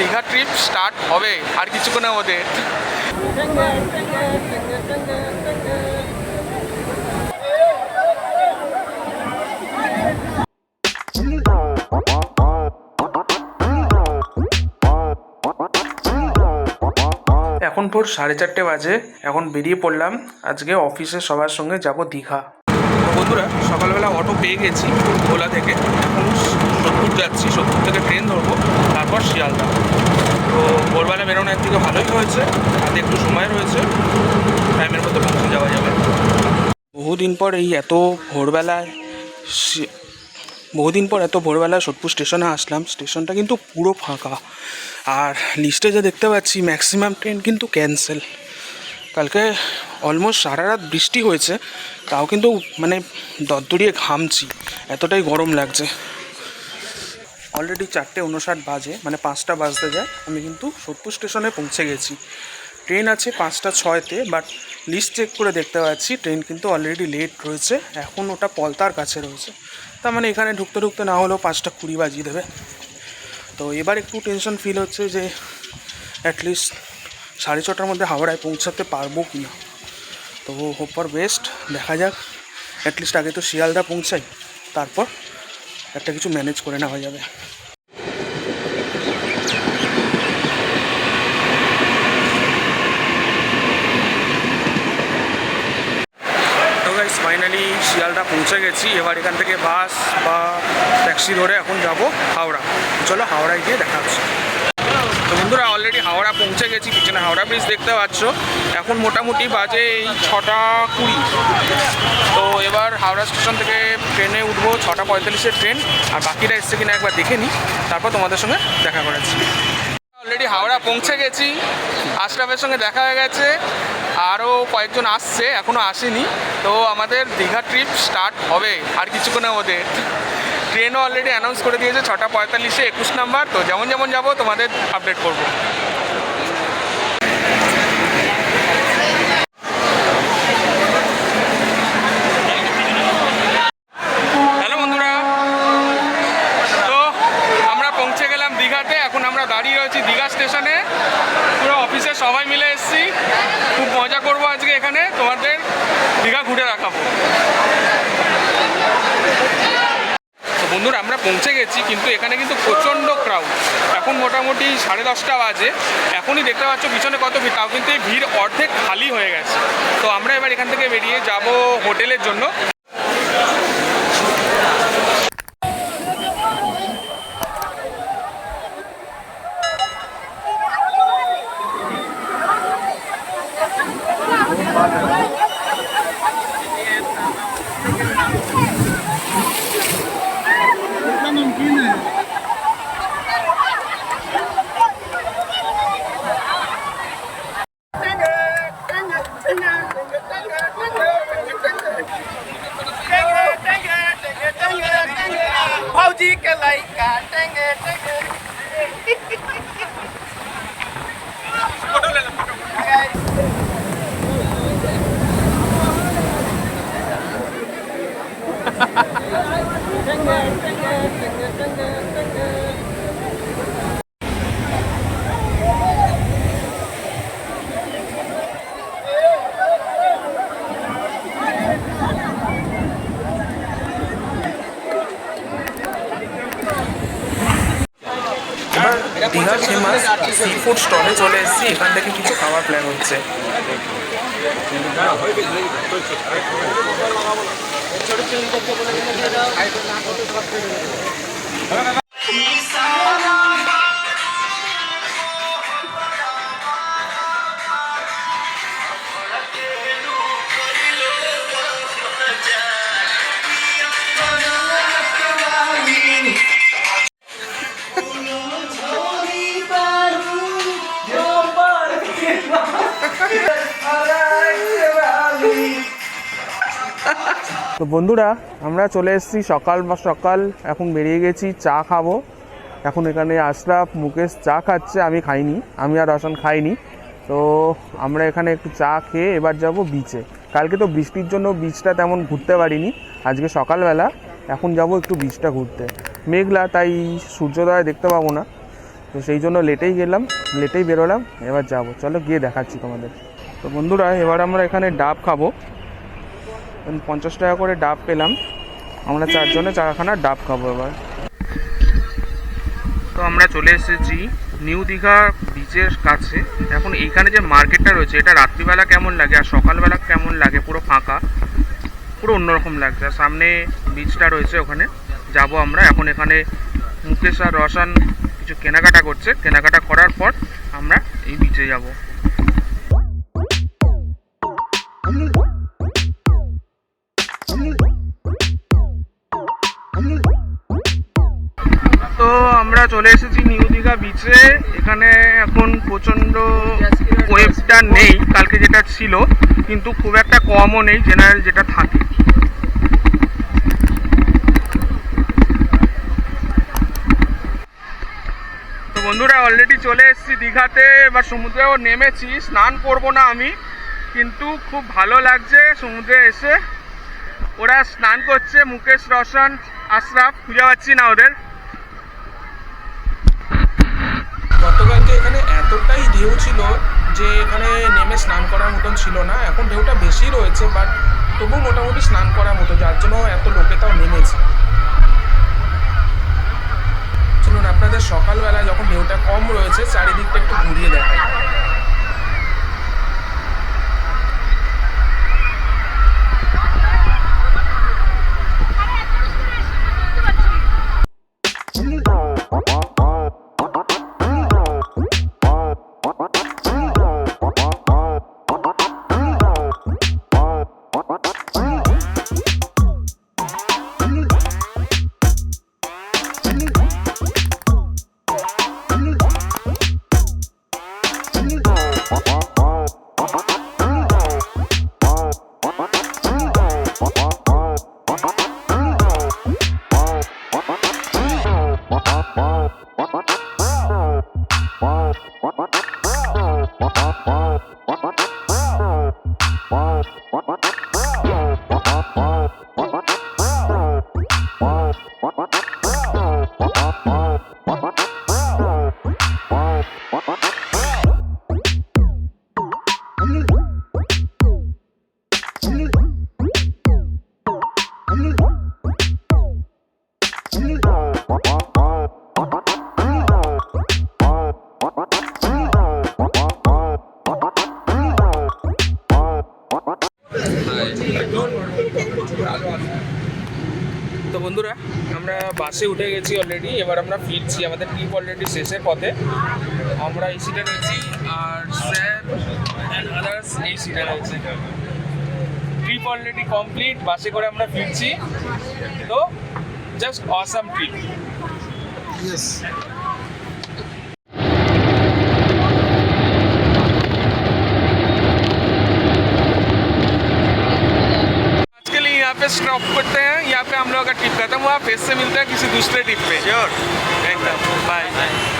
Digha trip start হবে আর কিছুক্ষণের মধ্যে। এখন ভোর সাড়ে চারটে বাজে, এখন বেরিয়ে পড়লাম। আজকে অফিসে সবার সঙ্গে যাব দীঘা। বন্ধুরা, সকালবেলা অটো পেয়ে গেছি, ওলা থেকে। এখন সোদপুর যাচ্ছি সোদপুর থেকে ট্রেন ধরবো, তারপর শিয়ালদা। তো ভোরবেলা বেরোনো একদিকে ভালোই হয়েছে হাতে একটু সময় রয়েছে টাইমের মধ্যে পৌঁছে যাওয়া যাবে। বহুদিন পর এই এত ভোরবেলায় বহুদিন পর এত ভোরবেলায় সোদপুর স্টেশনে আসলাম, স্টেশনটা কিন্তু পুরো ফাঁকা। আর লিস্টে যা দেখতে পাচ্ছি ম্যাক্সিমাম ট্রেন কিন্তু ক্যান্সেল কালকে অলমোস্ট সারা রাত বৃষ্টি হয়েছে, তাও কিন্তু মানে দরদরিয়ে ঘামছি, এতটাই গরম লাগছে। অলরেডি চারটে উনষাট বাজে মানে পাঁচটা বাজতে যায়। আমি কিন্তু সোদপুর স্টেশনে পৌঁছে গেছি। ট্রেন আছে পাঁচটা ছয়তে বাট লিস্ট চেক করে দেখতে পাচ্ছি, ট্রেন কিন্তু অলরেডি লেট রয়েছে। এখন ওটা পলতার কাছে রয়েছে। তার মানে এখানে ঢুকতে ঢুকতে না হলেও পাঁচটা কুড়ি বাজিয়ে দেবে। তো এবার একটু টেনশন ফিল হচ্ছে যে অ্যাটলিস্ট সাড়ে ছটার মধ্যে হাওড়ায় পৌঁছাতে পারব কি না। তো হোপ ফর বেস্ট দেখা যাক। অ্যাটলিস্ট আগে তো শিয়ালদা পৌঁছাই, তারপর একটা কিছু ম্যানেজ করে নেওয়া যাবে তো গাইস ফাইনালি শিয়ালদা পৌঁছে গেছি। এবার এখান থেকে বাস বা ট্যাক্সি ধরে এখন যাব হাওড়া। চলো হাওড়ায় গিয়ে দেখা হচ্ছে। তো বন্ধুরা অলরেডি হাওড়া পৌঁছে গেছি, পিছনে হাওড়া ব্রিজ দেখতে পাচ্ছ। এখন মোটামুটি বাজে এই ছটা কুড়ি। তো এবার হাওড়া স্টেশন থেকে ট্রেনে উঠবো, ছটা পঁয়তাল্লিশের ট্রেন আর বাকিরা এসছে কিনা একবার দেখে নিই তারপর তোমাদের সঙ্গে দেখা করাচ্ছি অলরেডি হাওড়া পৌঁছে গেছি। আশরাফের সঙ্গে দেখা হয়ে গেছে। আরও কয়েকজন আসছে এখনও আসেনি। তো আমাদের দীঘা ট্রিপ স্টার্ট হবে আর কিছুক্ষণের মধ্যে। ট্রেনও অলরেডি অ্যানাউন্স করে দিয়েছে, ছটা পঁয়তাল্লিশে একুশ নাম্বার। তো যেমন যেমন যাব, তোমাদের আপডেট করব হ্যালো বন্ধুরা তো আমরা পৌঁছে গেলাম দীঘাতে এখন আমরা দাঁড়িয়ে রয়েছি দীঘা স্টেশনে পুরো অফিসে সবাই মিলে এসেছি খুব মজা করব আজকে এখানে তোমাদের দীঘা ঘুরে রাখাবো। বন্ধুরা, আমরা পৌঁছে গেছি, কিন্তু এখানে কিন্তু প্রচণ্ড ক্রাউড এখন মোটামুটি সাড়ে দশটা বাজে। এখনই দেখতে পাচ্ছ পিছনে কত ভিড়, তাও কিন্তু এই ভিড় অর্ধেক খালি হয়ে গেছে। তো আমরা এবার এখান থেকে বেরিয়ে যাব হোটেলের জন্য। lại cả trái nghe trái nghe Thank you. দীঘার ফেমাস সি ফুড স্টলে চলে এসেছি। এখান থেকে কিছু খাওয়ার প্ল্যান হচ্ছে। তো বন্ধুরা, আমরা চলে এসেছি সকাল বা সকাল, এখন বেরিয়ে গেছি, চা খাব। এখন এখানে আশরাফ, মুকেশ চা খাচ্ছে, আমি খাইনি, আমি আর রসন খাইনি। তো আমরা এখানে একটু চা খেয়ে এবার যাব বিচে কালকে তো বৃষ্টির জন্য বিচটা তেমন ঘুরতে পারিনি, আজকে সকালবেলা। এখন যাব একটু বিচটা ঘুরতে। মেঘলা, তাই সূর্যোদয় দেখতে পাবো না। তো সেই জন্য লেটেই গেলাম লেটেই বেরোলাম, এবার যাব। চলো গিয়ে দেখাচ্ছি তোমাদের। তো বন্ধুরা, এবার আমরা এখানে ডাব খাব। পঞ্চাশ টাকা করে ডাব পেলাম। আমরা চারজনে চারখানা ডাব খাব এবার। তো আমরা চলে এসেছি নিউ দীঘা বিচের কাছে। এখন এইখানে যে মার্কেটটা রয়েছে, এটা রাত্রিবেলা কেমন লাগে আর সকালবেলা কেমন লাগে? পুরো ফাঁকা, পুরো অন্যরকম লাগছে। আর সামনে বিচটা রয়েছে ওখানে। যাব আমরা। এখন এখানে মুকেশ আর রসান কিছু কেনাকাটা করছে। কেনাকাটা করার পর আমরা এই বিচে যাব। আমরা চলে এসেছি নিউ দীঘা বিচে এখানে এখন প্রচণ্ড ওয়েবটা নেই, কালকে যেটা ছিল, কিন্তু খুব একটা কমও নেই জেনারেল যেটা থাকে। বন্ধুরা অলরেডি চলে এসেছি দীঘাতে, এবার সমুদ্রেও নেমেছি, স্নান করব না আমি, কিন্তু খুব ভালো লাগছে সমুদ্রে এসে। ওরা স্নান করছে, মুকেশ, রোশন, আশরাফ, খুঁজে পাচ্ছি না ওদের। গতকালকে এখানে এতটাই ঢেউ ছিল যে এখানে নেমে স্নান করার মতন ছিল না। এখন ঢেউটা বেশি রয়েছে বাট তবু মোটামুটি স্নান করার মতো, যার জন্য এত লোকে তাও নেমেছে। চলুন, আপনাদের সকালবেলা যখন ঢেউটা কম রয়েছে, চারিদিকটা একটু ঘুরিয়ে দেখাই। তো বাসে উঠে গেছি অলরেডি এবার আমরা ফিরছি আমাদের ট্রিপ অলরেডি শেষের পথে। আমরা এই সিটে রয়েছি, আর স্যার আদার্স এই সিটে রয়েছে। ট্রিপ অলরেডি কমপ্লিট বাসে করে আমরা ফিরছি। তো জাস্ট অসাম ট্রিপ पे स्टॉप करते हैं यहाँ पे हम लोग का ट्रिप खत्म हुआ फिर से मिलते हैं किसी दूसरे ट्रिप पे। Sure bye bye